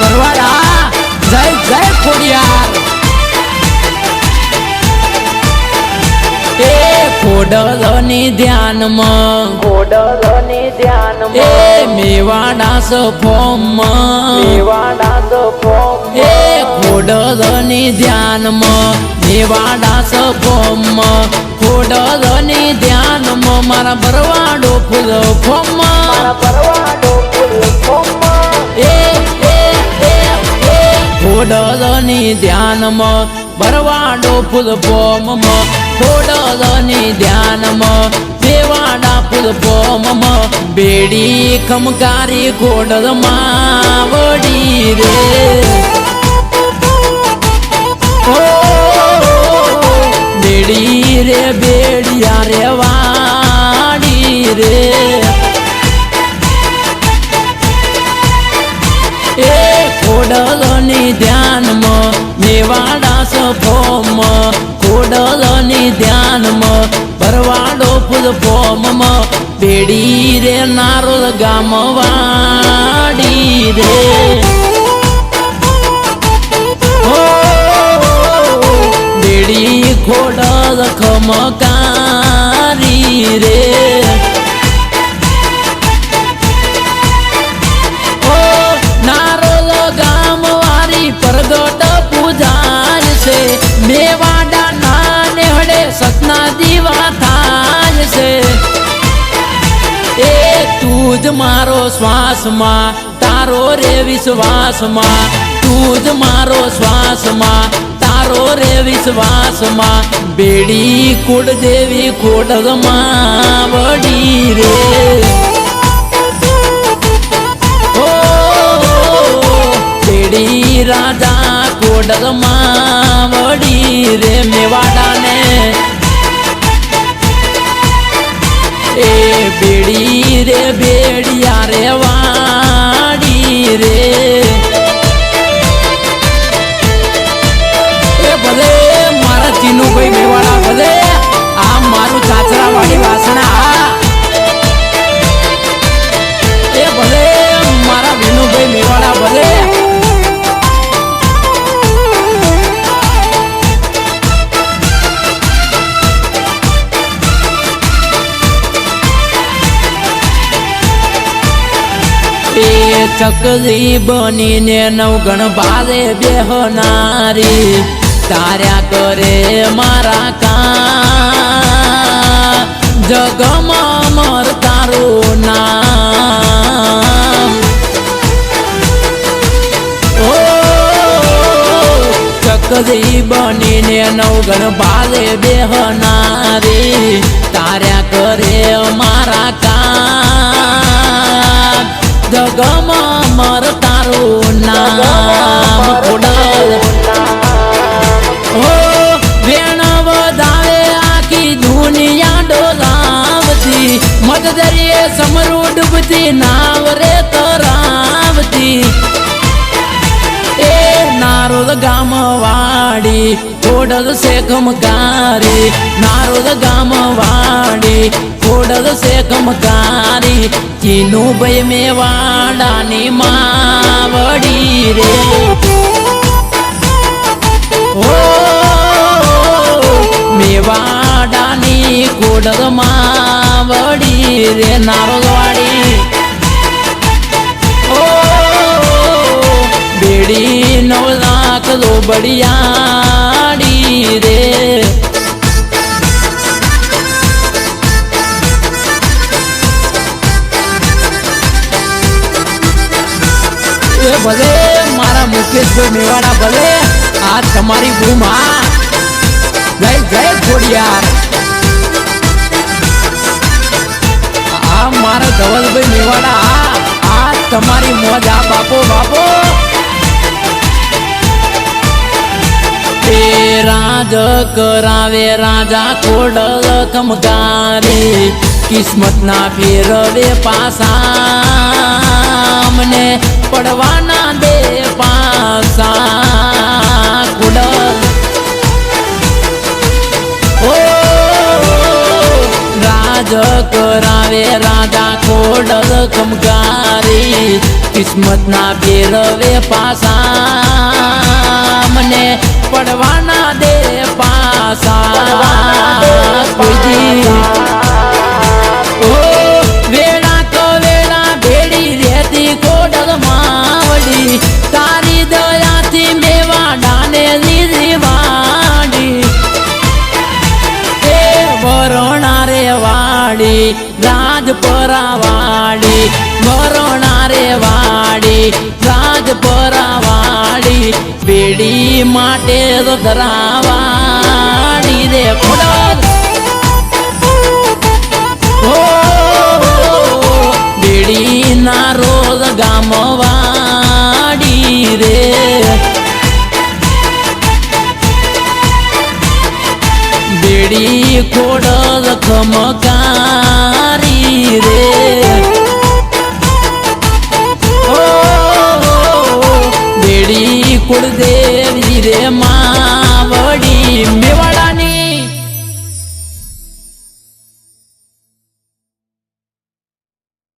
ભરવાડા. જય જય ખોડિયાર. એ ખોડલની ધ્યાનમાં. ખોડલની ધ્યાનમાં. એ મેવાડા સફોમાં. મેવાડા તો ફોમ એ ખોડલની ધ્યાનમાં. મેવાડા સફોમાં. ખોડલની ધ્યાનમાં મારા ભરવાડો ફૂલ ફોમ. મારા પરવાડો ખોડલની ધ્યાનમાં ભરવાડો ફૂલ ફોમમાં. ખોડલની ધ્યાનમાં દેવાડા ફૂલ ફોમમાં. બેડી ખમકારી ખોડલમાં વડી રે. બેડી રે, બેડિયા રે, વાડી રે. ભરવાડો ફૂલ ફોમમાં પેડી રે નારોલ ગામ વાડી રે બેડી ખોડલ ખમકારી રે. છે. એ તું જ મારો શ્વાસમાં, તારો રે વિશ્વાસમાં. તું જ મારો શ્વાસમાં, તારો રે વિશ્વાસમાં. બેડી કુળ દેવી કોડગમાં વડી રે. રાજા કોડલમાં વડી રે. મેવાડાને રે બેડિયા રે ચકલી બનીને નવગણ ભારે બેહનારી, તાર્યા કરે મારા કા જગમાં મર તારું નામ. ઓ, ચકલી બનીને નવગણ ભારે બેહનારી, તાર્યા કરે મારા કા જગમાં તારું નામ ખોડલ હો વેણ વધાવે આખી દુનિયા ડોલાવતી. મગદરીએ સમરૂ ડૂબતી નાવ રે તરાવતી. એ નારોદ ગામ વાડી ખોડલ શેખમકારી નારોદ ગામ વાડી ખોડલ શેખમકારી ચીનું ભાઈ મેવાડાની માવડી રે મેવાડાની ખોડલ માવડી રે નારોદવાડી બડિયાડી રે એ ભલે મારા મુકેશભાઈ મેવાડા ભલે આ તમારી ભૂમા જય જય ખોડિયાર આ મારા ધવલભાઈ મેવાડા આ તમારી મોજ આ બાપો બાપો એ રાજ કરાવે રાજા ખોડલ કમકારી કિસ્મત ના ફેરવે પાસા મને પડવાના દે પાસા ખોડલ ઓ રાજ કરાવે રાજા ખોડલ કમકારી કિસ્મત ના બેરવે પાસા મને પડવાના દે પાસા. ઓ વેળા કો વેળા ભેડી રહેતી કોડલ માવડી. તારી દયાથી મેવા ડાને લીધી વાડી. એ વરોણા રે વાડી વરોણા રે વાડી વાડી પેઢી માટે તો ધરાવાડી રે ઓ બેડી ના રોજ ગામવાડી રે. બેડી ખોડ ખમકારી રે. કુળદેવજી રે માં